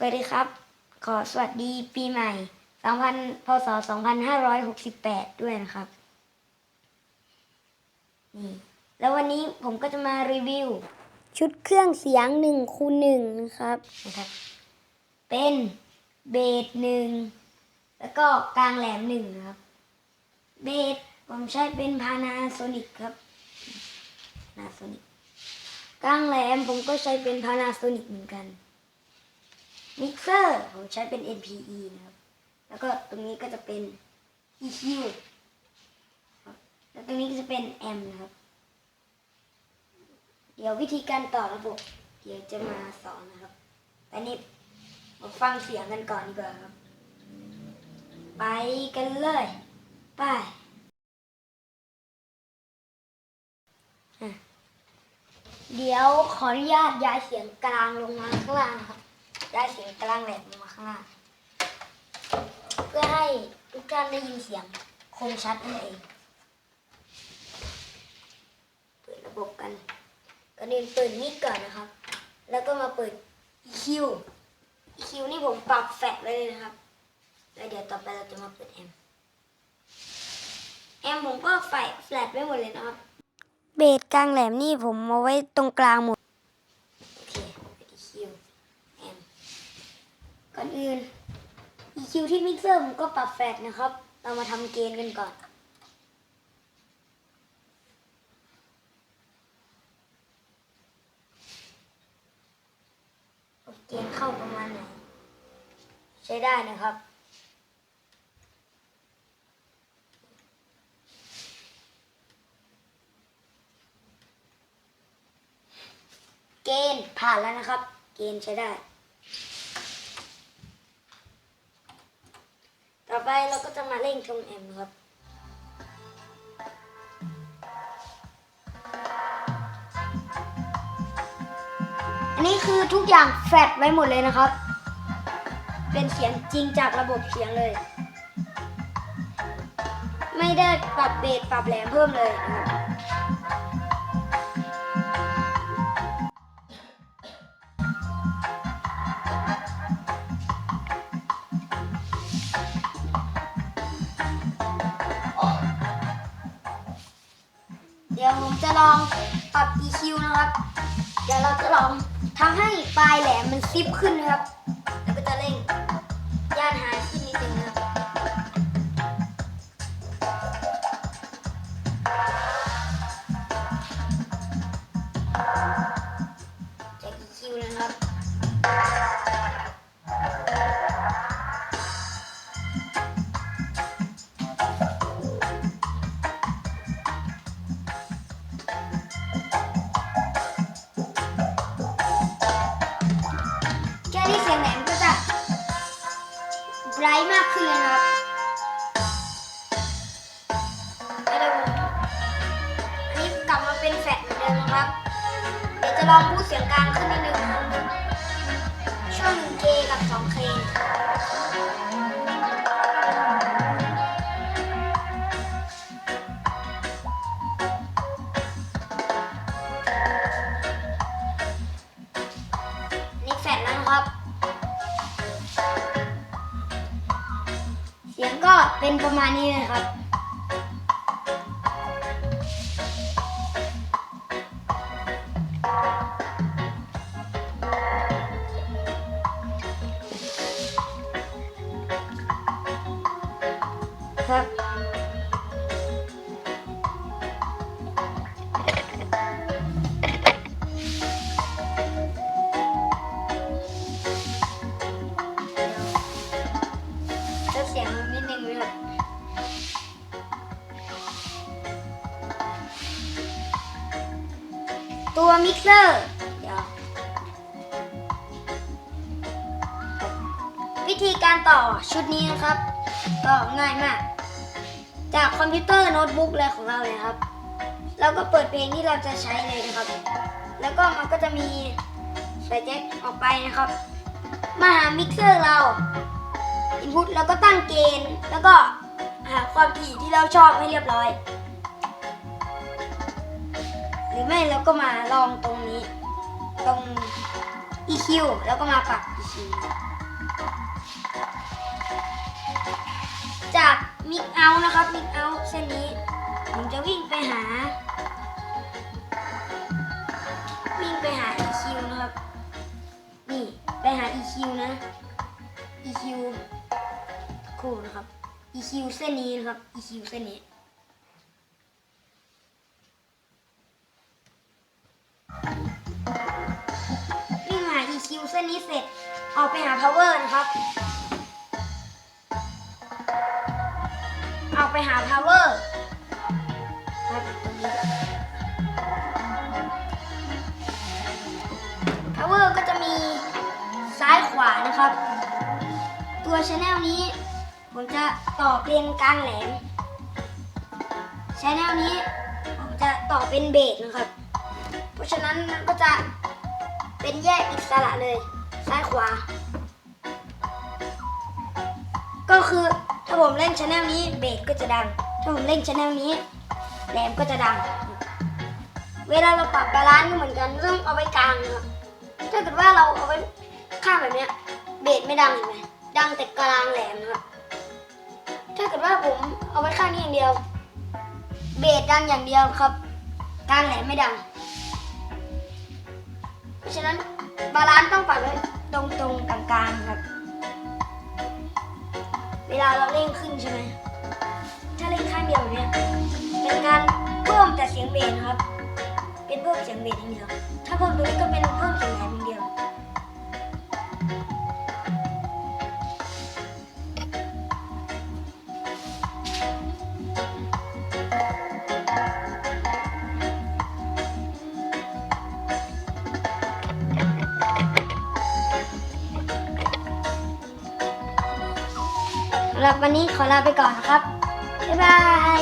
สวัสดีครับ ขอสวัสดีปีใหม่ 2000 พศ 2568 ด้วยนะครับ นี่ แล้ววันนี้ผมก็จะมารีวิว ชุดเครื่องเสียง1คูณ1นะครับ นะครับ เป็นเบสหนึ่ง แล้วก็กลางแหลมหนึ่งครับ เบสผมใช้เป็นพานาโซนิกครับพานาโซนิกกลางแหลมผมก็ใช้เป็นพานาโซนิกเหมือนกัน มิกเซอร์ผมใช้เป็น NPE นะครับ แล้วก็ตรงนี้ก็จะเป็น EQ แล้วตรงนี้ก็จะเป็น M นะครับ เดี๋ยววิธีการต่อระบบ เดี๋ยวจะมาสอนนะครับต่นี่มาฟังเสียงกันก่อนดีกว่าครับ ไปกันเลย ไปเดี๋ยวขออนุญาตย้ายเสียงกลางลงมาข้างล่างครับ ย้ายเสียงกลางแหลมลงมาข้างล่างเพื่อให้ทุกท่านได้ยินเสียงคมชัดนั่นเอง เปิดระบบกันก่อนอื่นเปิดมิกก่อนนะครับ แล้วก็มาเปิด EQ EQ นี่ผมปรับแฟลตไว้เลยนะครับ แล้วเดี๋ยวต่อไปเราจะมาเปิดแอมแอมผมก็ไฟแฟลตไว้หมดเลยนะครับ เบสกลางแหลมนี่ผมเอาไว้ตรงกลางหมด โอเคเปิด EQ แอมก่อนอื่น EQ ที่ มิกเซอร์ผมก็ปรับแฟลตนะครับ เรามาทำเกณฑ์กันก่อน เกณฑ์เข้าประมาณไหนใช้ได้นะครับเกณฑ์ผ่านแล้วนะครับ เกณฑ์ใช้ได้ ต่อไปเราก็จะมาเร่งตรงแอมครับอันนี้คือทุกอย่างแฟดไว้หมดเลยนะครับ เป็นเสียงจริงจากระบบเสียงเลย ไม่ได้ปรับเบสปรับแหลมเพิ่มเลยนะครับ รับ EQ นะครับ เดี๋ยวเราจะลองทำให้ปลายแหลมมันซิปขึ้นนะครับ แล้วก็จะเร่งย่านหายขึ้นนิดนึง ขึ้นเลยนะครับแล้วเดี๋ยวผมอันนี้กลับมาเป็นแฟลตเหมือนเดิมนะครับ เดี๋ยวจะลองพูดเสียงกลางขึ้นนิดนึง เสียงก็เป็นประมาณนี้เลยครับ ตัวมิกเซอร์เดี๋ยววิธีการต่อชุดนี้นะครับก็ง่ายมาก จากคอมพิวเตอร์โน้ตบุ๊กเลยของเราเลยครับ เราก็เปิดเพลงที่เราจะใช้เลยนะครับ แล้วก็มันก็จะมีสายแจ็คออกไปนะครับ มาหามิกเซอร์เราอินพุตแล้วก็ตั้งเกณฑ์ แล้วก็หาความถี่ที่เราชอบให้เรียบร้อย รือไม่เราก็มาลองตรงนี้ ตรง EQ แล้วก็มาปรับ EQ จากมิกเอานะครับมิกเอาเส้นนี้ ผมจะวิ่งไปหา วิ่งไปหา EQ นะครับ นี่ไปหา EQ นะ EQ คู่นะครับ EQ เส้นนี้นะครับ EQ เส้นนี้ หา EQ เส้นนี้เสร็จ ออกไปหา power นะครับ ออกไปหา power ครับตรงนี้ power ก็จะมีซ้ายขวานะครับ ตัวช anel นี้ผมจะต่อเป็นกลางแหลมช anel นี้ผมจะต่อเป็นเบสนะครับ เพราะฉะนั้นมันก็จะ เป็นแยกอิสระเลย ซ้ายขวา ก็คือถ้าผมเล่นช anel นี้เบสก็จะดัง ถ้าผมเล่นช anel นี้แหลมก็จะดัง เวลาเราปรับบาลานซ์ก็เหมือนกันต้องเอาไว้กลางนะถ้าเกิดว่าเราเอาไว้ข้างแบบเนี้ยเบสไม่ดังเห็นไหมดังแต่กลางแหลมนะครับถ้าเกิดว่าผมเอาไว้ข้างนี้อย่างเดียว เบสดังอย่างเดียวครับ กลางแหลมไม่ดัง ราะฉะนั้นบาลานซ์ต้องปรับไว้ตรงตรงกลางๆครับ เวลาเราเร่งขึ้นใช่ไหมถ้าเร่งข้างเดียวเนี่ยเป็นการเพิ่มแต่เสียงเบสนครับ เป็นเพิ่มเสียงเบสอย่างเดียวถ้าเพิ่มตรงนี้ก็เป็นเพิ่มเสียงแหลมอย่างเดียว หรับวันนี้ขอลาไปก่อนนะครับ บ๊ายบาย